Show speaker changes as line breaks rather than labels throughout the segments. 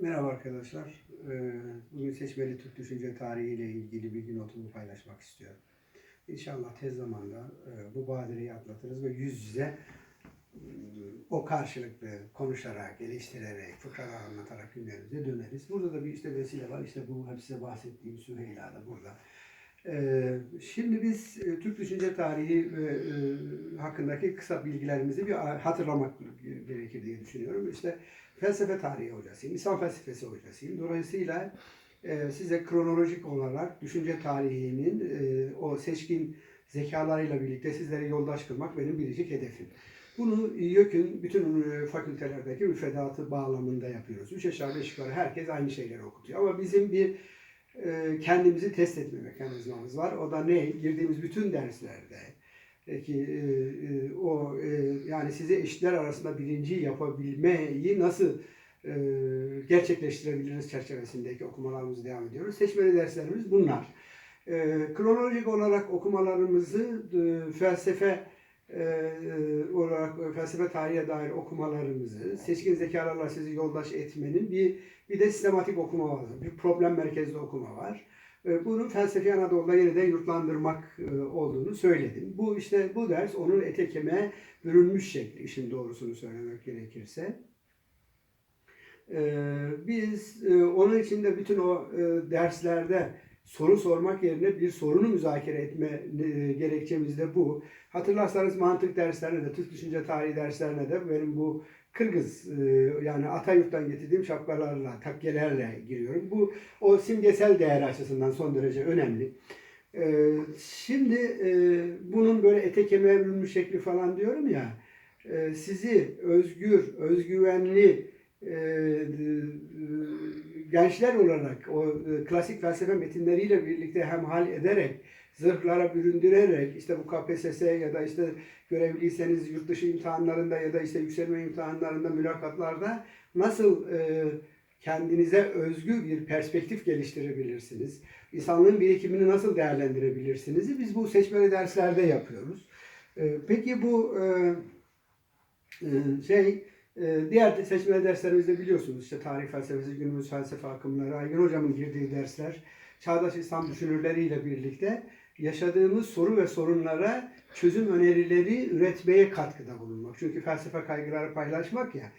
Merhaba arkadaşlar. Ee, Bugün seçmeli Türk düşünce tarihi ile ilgili bir notumu paylaşmak istiyorum. İnşallah tez zamanda e, bu badireyi atlatırız ve yüz yüze e, o karşılıklı konuşarak, eleştirerek, fıkralar anlatarak günlerimize döneriz. Burada da bir işte vesile var. İşte bu hep size bahsettiğim Süheyla da burada. Ee, Şimdi biz e, Türk düşünce tarihi e, hakkındaki kısa bilgilerimizi bir hatırlamak gerekir diye düşünüyorum. İşte felsefe tarihi hocasıyım, İslam felsefesi hocasıyım. Dolayısıyla e, size kronolojik olarak düşünce tarihinin e, o seçkin zekalarıyla birlikte sizlere yoldaş kılmak benim biricik hedefim. Bunu YÖK'ün bütün e, fakültelerdeki müfredatı bağlamında yapıyoruz. Üç aşağı beş yukarı herkes aynı şeyleri okutuyor. Ama bizim bir e, kendimizi test etme mekanizmamız var. O da ne? Girdiğimiz bütün derslerde ki e, e, o e, yani size eşitler arasında birinci yapabilmeyi nasıl gerçekleştirebiliriz çerçevesindeki okumalarımızı devam ediyoruz. Seçmeli derslerimiz bunlar. Kronolojik olarak okumalarımızı felsefe olarak felsefe tarihe dair okumalarımızı seçkin zekalarla sizi yoldaş etmenin bir bir de sistematik okuma var. Bir problem merkezli okuma var. E, Bunun felsefi Anadolu'da yeniden yurtlandırmak e, olduğunu söyledim. Bu işte bu ders onun ete kemiğe bürünmüş şekli işin doğrusunu söylemek gerekirse. E, Biz e, onun için de bütün o e, derslerde soru sormak yerine bir sorunu müzakere etme gerekçemiz de bu. Hatırlarsanız mantık derslerine de, Türk düşünce tarihi derslerine de benim bu Kırgız e, yani Atayurt'tan getirdiğim şapkalarla, takkelerle giriyorum. Bu o simgesel değer açısından son derece önemli. E, Şimdi e, bunun böyle ete kemiğe bürünmüş şekli falan diyorum ya, sizi özgür, özgüvenli gençler olarak o e, klasik felsefe metinleriyle birlikte hemhal ederek, zırhlara büründürerek, işte bu KPSS ya da işte görevliyseniz yurt dışı imtihanlarında ya da işte yükselme imtihanlarında, mülakatlarda nasıl e, kendinize özgü bir perspektif geliştirebilirsiniz? İnsanlığın birikimini nasıl değerlendirebilirsiniz? Biz bu seçmeli derslerde yapıyoruz. E, peki bu şey diğer seçmeli derslerimizde biliyorsunuz işte tarih felsefesi, günümüz felsefe akımları, Aygün Hocam'ın girdiği dersler, çağdaş İslam düşünürleriyle birlikte yaşadığımız soru ve sorunlara çözüm önerileri üretmeye katkıda bulunmak. Çünkü felsefe kaygıları paylaşmak ya.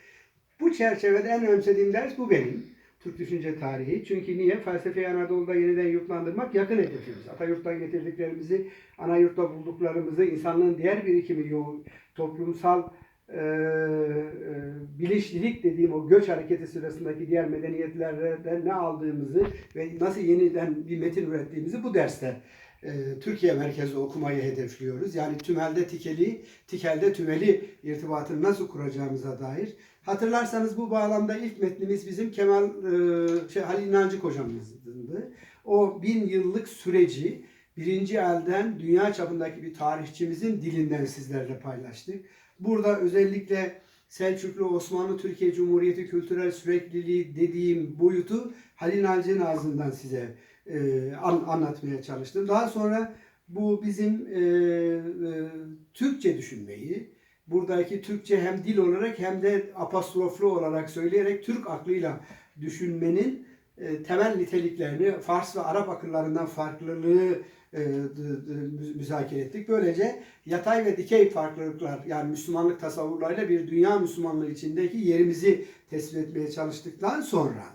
Bu çerçevede en önemsediğim ders bu benim. Türk düşünce tarihi. Çünkü niye? Felsefeyi Anadolu'da yeniden yurtlandırmak yakın hedefimiz. Atayurt'tan getirdiklerimizi, ana yurtta bulduklarımızı, insanlığın diğer birikimi, toplumsal e, e, bilinçlilik dediğim o göç hareketi sırasındaki diğer medeniyetlerden ne aldığımızı ve nasıl yeniden bir metin ürettiğimizi bu derste e, Türkiye merkezli okumayı hedefliyoruz. Yani tümelde tikeli, tikelde tümeli irtibatını nasıl kuracağımıza dair. Hatırlarsanız bu bağlamda ilk metnimiz bizim Kemal e, şey, Halil İnancık hocamızdı. O bin yıllık süreci birinci elden dünya çapındaki bir tarihçimizin dilinden sizlerle paylaştık. Burada özellikle Selçuklu Osmanlı Türkiye Cumhuriyeti kültürel sürekliliği dediğim boyutu Halil Naci'nin ağzından size e, an, anlatmaya çalıştım. Daha sonra bu bizim e, e, Türkçe düşünmeyi, buradaki Türkçe hem dil olarak hem de apostroflu olarak söyleyerek Türk aklıyla düşünmenin e, temel niteliklerini Fars ve Arap akıllarından farklılığı müzakere ettik. Böylece yatay ve dikey farklılıklar yani Müslümanlık tasavvurlarıyla bir dünya Müslümanlığı içindeki yerimizi tespit etmeye çalıştıktan sonra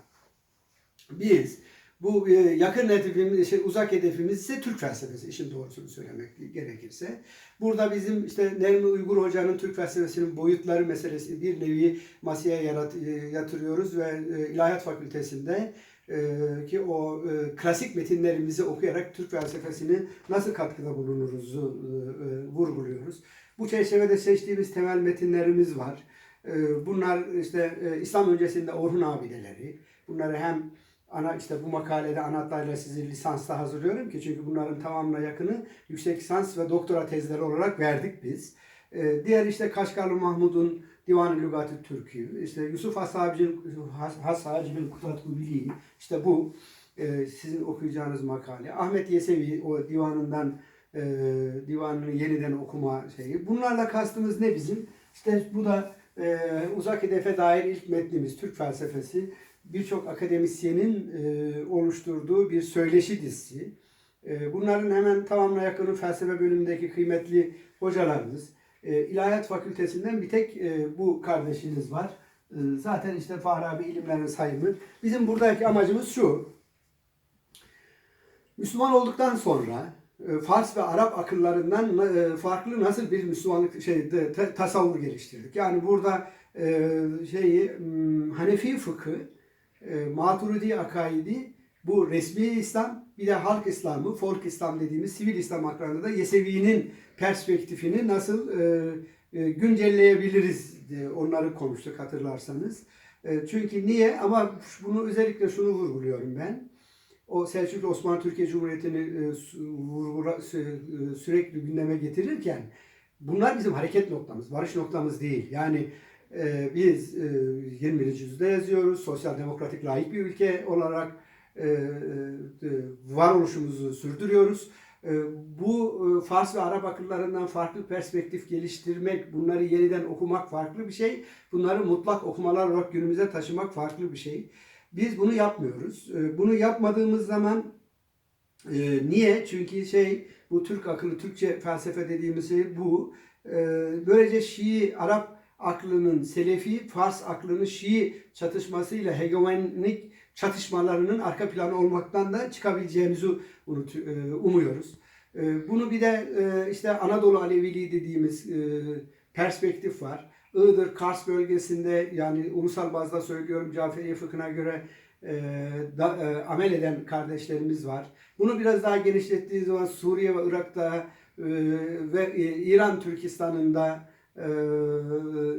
biz bu e, yakın hedefimiz, şey, uzak hedefimiz ise Türk felsefesi işin doğrusunu söylemek gerekirse. Burada bizim işte Nermi Uygur Hoca'nın Türk felsefesinin boyutları meselesi bir nevi masaya e, yatırıyoruz ve e, İlahiyat Fakültesi'nde e, ki o e, klasik metinlerimizi okuyarak Türk felsefesini nasıl katkıda bulunuruzu e, e, vurguluyoruz. Bu çerçevede seçtiğimiz temel metinlerimiz var. E, bunlar işte İslam öncesinde Orhun abideleri. Bunları hem ana işte bu makalede anahtarla sizi lisansta hazırlıyorum ki çünkü bunların tamamına yakını yüksek lisans ve doktora tezleri olarak verdik biz. Ee, diğer işte Kaşgarlı Mahmud'un Divan-ı Lügat-ı Türk'ü, işte Yusuf Hasabic'in Hasabic'in Kutat-ı Biliği, işte bu e, sizin okuyacağınız makale. Ahmet Yesevi o divanından e, divanını yeniden okuma şeyi. Bunlarla kastımız ne bizim? İşte bu da e, uzak hedefe dair ilk metnimiz Türk felsefesi. birçok akademisyenin e, oluşturduğu bir söyleşi dizisi. E, bunların hemen tamamına yakını felsefe bölümündeki kıymetli hocalarımız. E, İlahiyat Fakültesinden bir tek e, bu kardeşiniz var. E, zaten işte Fahrabi ilimlerin sayımı. Bizim buradaki amacımız şu. Müslüman olduktan sonra e, Fars ve Arap akıllarından e, farklı nasıl bir Müslümanlık şey tasavvur geliştirdik. Yani burada şeyi m, Hanefi fıkı, Maturidi akaidi, bu resmi İslam, bir de halk İslamı, folk İslam dediğimiz sivil İslam haklarında da Yesevi'nin perspektifini nasıl e, e, güncelleyebiliriz diye onları konuştuk hatırlarsanız. E, çünkü niye? Ama bunu özellikle şunu vurguluyorum ben o Selçuklu Osmanlı Türkiye Cumhuriyeti'ni e, vurgula- e, sürekli gündeme getirirken bunlar bizim hareket noktamız, varış noktamız değil. Yani e, biz e, 21. yüzyılda yazıyoruz, sosyal demokratik layık bir ülke olarak varoluşumuzu sürdürüyoruz. E, bu e, Fars ve Arap akıllarından farklı perspektif geliştirmek, bunları yeniden okumak farklı bir şey. Bunları mutlak okumalar olarak günümüze taşımak farklı bir şey. Biz bunu yapmıyoruz. Bunu yapmadığımız zaman e, niye? Çünkü şey bu Türk akıllı, Türkçe felsefe dediğimiz şey bu. Böylece Şii, Arap aklının Selefi, Fars aklının Şii çatışmasıyla hegemonik çatışmalarının arka planı olmaktan da çıkabileceğimizi e, umuyoruz. Ee, Bunu bir de e, işte Anadolu Aleviliği dediğimiz e, perspektif var. Iğdır, Kars bölgesinde yani ulusal bazda söylüyorum Caferi fıkhına göre e, da, e, amel eden kardeşlerimiz var. Bunu biraz daha genişlettiği zaman Suriye ve Irak'ta e, ve e, İran Türkistan'ında e,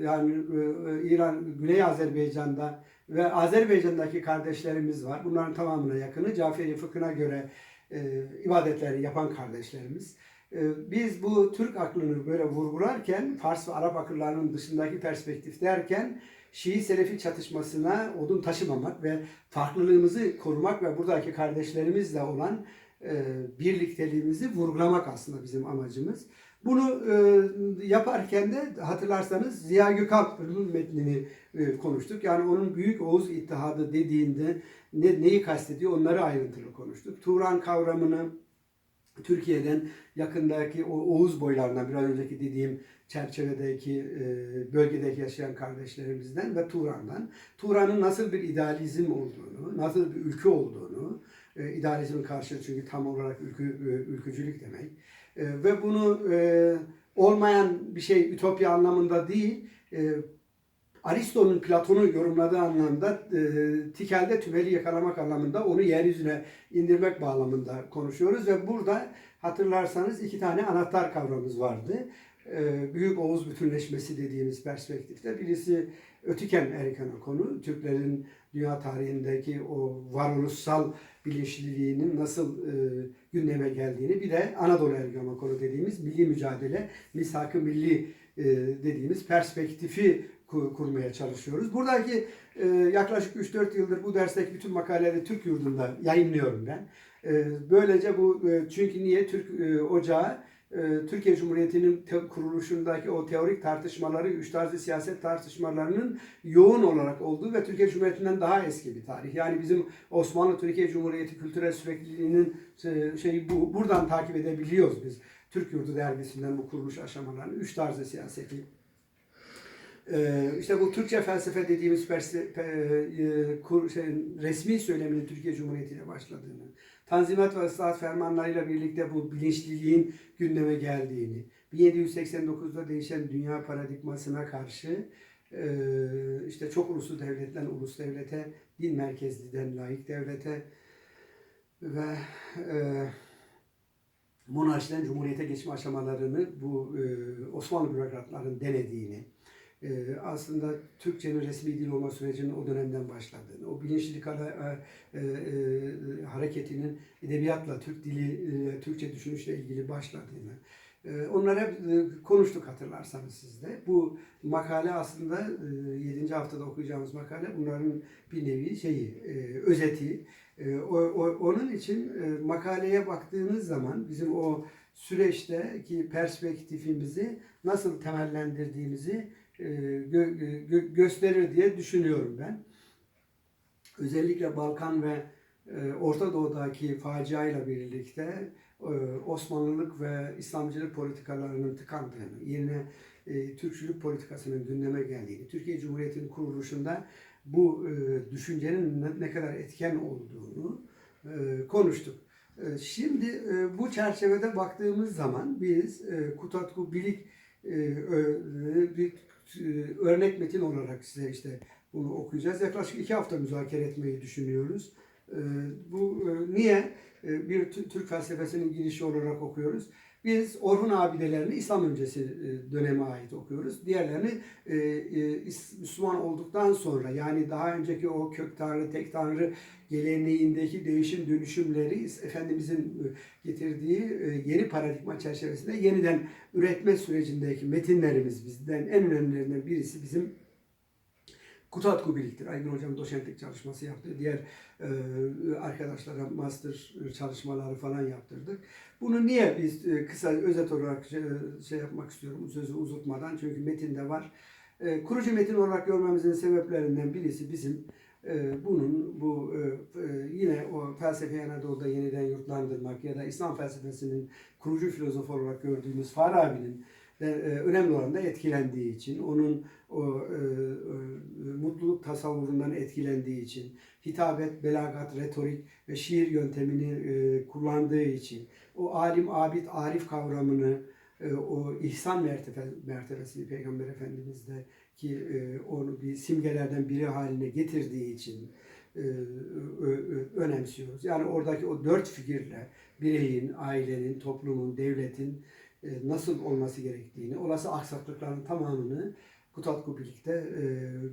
yani e, İran, Güney Azerbaycan'da ve Azerbaycan'daki kardeşlerimiz var. Bunların tamamına yakını Caferi fıkhına göre e, ibadetleri yapan kardeşlerimiz. Ee, Biz bu Türk aklını böyle vurgularken, Fars ve Arap akıllarının dışındaki perspektif derken, Şii Selefi çatışmasına odun taşımamak ve farklılığımızı korumak ve buradaki kardeşlerimizle olan e, birlikteliğimizi vurgulamak aslında bizim amacımız. Bunu e, yaparken de hatırlarsanız Ziya Gökalp'ın metnini e, konuştuk. Yani onun Büyük Oğuz İttihadı dediğinde ne, neyi kastediyor onları ayrıntılı konuştuk. Turan kavramını, Türkiye'den yakındaki o Oğuz boylarından biraz önceki dediğim çerçevedeki e, bölgedeki yaşayan kardeşlerimizden ve Turan'dan Turan'ın nasıl bir idealizm olduğunu, nasıl bir ülke olduğunu, e, karşılığı çünkü tam olarak ülkü, e, ülkücülük demek E, ve bunu e, olmayan bir şey ütopya anlamında değil, Aristo'nun Platon'u yorumladığı anlamda tikelde tümeli yakalamak anlamında onu yeryüzüne indirmek bağlamında konuşuyoruz ve burada hatırlarsanız iki tane anahtar kavramımız vardı. Büyük Oğuz bütünleşmesi dediğimiz perspektifte birisi Ötiken Erikana konu. Türklerin dünya tarihindeki o varoluşsal bilinçliliğinin nasıl e, gündeme geldiğini bir de Anadolu Ergenekonu dediğimiz milli mücadele, misak-ı milli e, dediğimiz perspektifi ku- kurmaya çalışıyoruz. Buradaki e, yaklaşık 3-4 yıldır bu dersteki bütün makaleleri Türk yurdunda yayınlıyorum ben. E, böylece bu e, çünkü niye Türk e, Ocağı Türkiye Cumhuriyeti'nin kuruluşundaki o teorik tartışmaları, üç tarzı siyaset tartışmalarının yoğun olarak olduğu ve Türkiye Cumhuriyeti'nden daha eski bir tarih. Yani bizim Osmanlı Türkiye Cumhuriyeti kültürel sürekliliğinin e, şeyi bu. Buradan takip edebiliyoruz biz. Türk Yurdu dergisinden bu kuruluş aşamalarını, üç tarzı siyaseti. Ee, işte bu Türkçe felsefe dediğimiz e, şey, resmi söyleminin Türkiye Cumhuriyeti ile başladığını, Tanzimat ve Islahat fermanlarıyla birlikte bu bilinçliliğin gündeme geldiğini, 1789'da değişen dünya paradigmasına karşı e, işte çok uluslu devletten ulus devlete, din merkezliden laik devlete ve e, monarşiden cumhuriyete geçme aşamalarını bu e, Osmanlı bürokratların denediğini, e, aslında Türkçenin resmi dil olma sürecinin o dönemden başladığını, o bilinçlilik hara- e, e, hareketinin edebiyatla, Türk dili, e, Türkçe düşünüşle ilgili başladığını, e, onları hep e, konuştuk hatırlarsanız siz de. Bu makale aslında e, 7. haftada okuyacağımız makale bunların bir nevi şeyi, e, özeti. E, onun için e, makaleye baktığınız zaman bizim o süreçteki perspektifimizi nasıl temellendirdiğimizi e, gö- gö- gösterir diye düşünüyorum ben. özellikle Balkan ve e, Orta Doğu'daki faciayla birlikte e, Osmanlılık ve İslamcılık politikalarının tıkandığını, yerine e, Türkçülük politikasının gündeme geldiğini, Türkiye Cumhuriyeti'nin kuruluşunda bu e, düşüncenin ne, kadar etken olduğunu e, konuştuk. E, Şimdi e, bu çerçevede baktığımız zaman biz e, Kutatku Bilik e, bir e, örnek metin olarak size işte bunu okuyacağız. Yaklaşık iki hafta müzakere etmeyi düşünüyoruz. E, Bu e, niye E, bir Tü- Türk felsefesinin girişi olarak okuyoruz? Biz Orhun abidelerini İslam öncesi e, döneme ait okuyoruz. Diğerlerini e, e, Müslüman olduktan sonra yani daha önceki o kök tanrı, tek tanrı geleneğindeki değişim dönüşümleri Efendimizin getirdiği yeni paradigma çerçevesinde yeniden üretme sürecindeki metinlerimiz bizden en önemlilerinden birisi bizim Kutatku Bilik'tir. Aygün Hocam doçentlik çalışması yaptı. Diğer e, arkadaşlara master çalışmaları falan yaptırdık. Bunu niye biz e, kısa özet olarak şey, şey yapmak istiyorum sözü uzatmadan çünkü metinde var. E, kurucu metin olarak görmemizin sebeplerinden birisi bizim e, bunun bu e, e, yine o felsefe Anadolu'da yeniden yurtlandırmak ya da İslam felsefesinin kurucu filozof olarak gördüğümüz Farabi'nin de, e, önemli oranda etkilendiği için, onun o e, e, mutluluk tasavvurundan etkilendiği için, hitabet, belagat, retorik ve şiir yöntemini e, kullandığı için, o alim, abid, arif kavramını, e, o ihsan mertebe, mertebesini Peygamber Efendimiz'de ki e, onu bir simgelerden biri haline getirdiği için e, önemsiyoruz. Yani oradaki o dört figürle bireyin, ailenin, toplumun, devletin e, nasıl olması gerektiğini, olası aksaklıkların tamamını Kutatku birlikte e,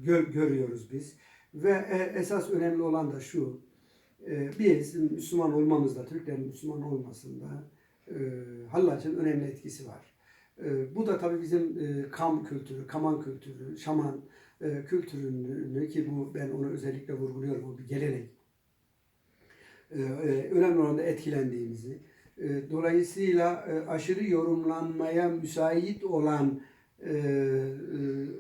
gö- görüyoruz biz. Ve e, esas önemli olan da şu, e, biz Müslüman olmamızda, Türklerin Müslüman olmasında e, Hallac'ın önemli etkisi var. E, bu da tabii bizim e, kam kültürü, kaman kültürü, şaman e, kültürünü ki bu ben onu özellikle vurguluyorum, bu bir gelenek. E, e, önemli oranda etkilendiğimizi, e, dolayısıyla e, aşırı yorumlanmaya müsait olan e, e,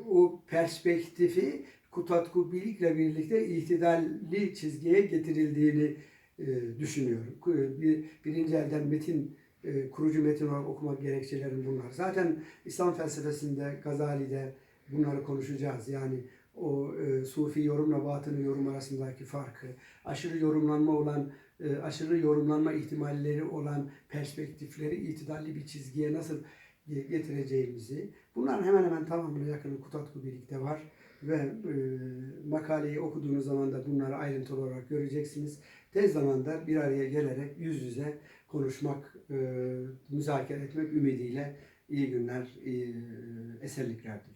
o perspektifi Kutatku Bilik'le birlikte itidalli çizgiye getirildiğini e, düşünüyorum. Bir, birinci elden metin, e, kurucu metin olarak okumak gerekçelerim bunlar. Zaten İslam felsefesinde, Gazali'de bunları konuşacağız. Yani o e, sufi yorumla batını yorum arasındaki farkı, aşırı yorumlanma olan, e, aşırı yorumlanma ihtimalleri olan perspektifleri itidalli bir çizgiye nasıl getireceğimizi, bunların hemen hemen tamamına yakını Kutatku birlikte var ve e, makaleyi okuduğunuz zaman da bunları ayrıntılı olarak göreceksiniz. Tez zamanda bir araya gelerek yüz yüze konuşmak, e, müzakere etmek ümidiyle iyi günler, iyi eserlikler diliyorum.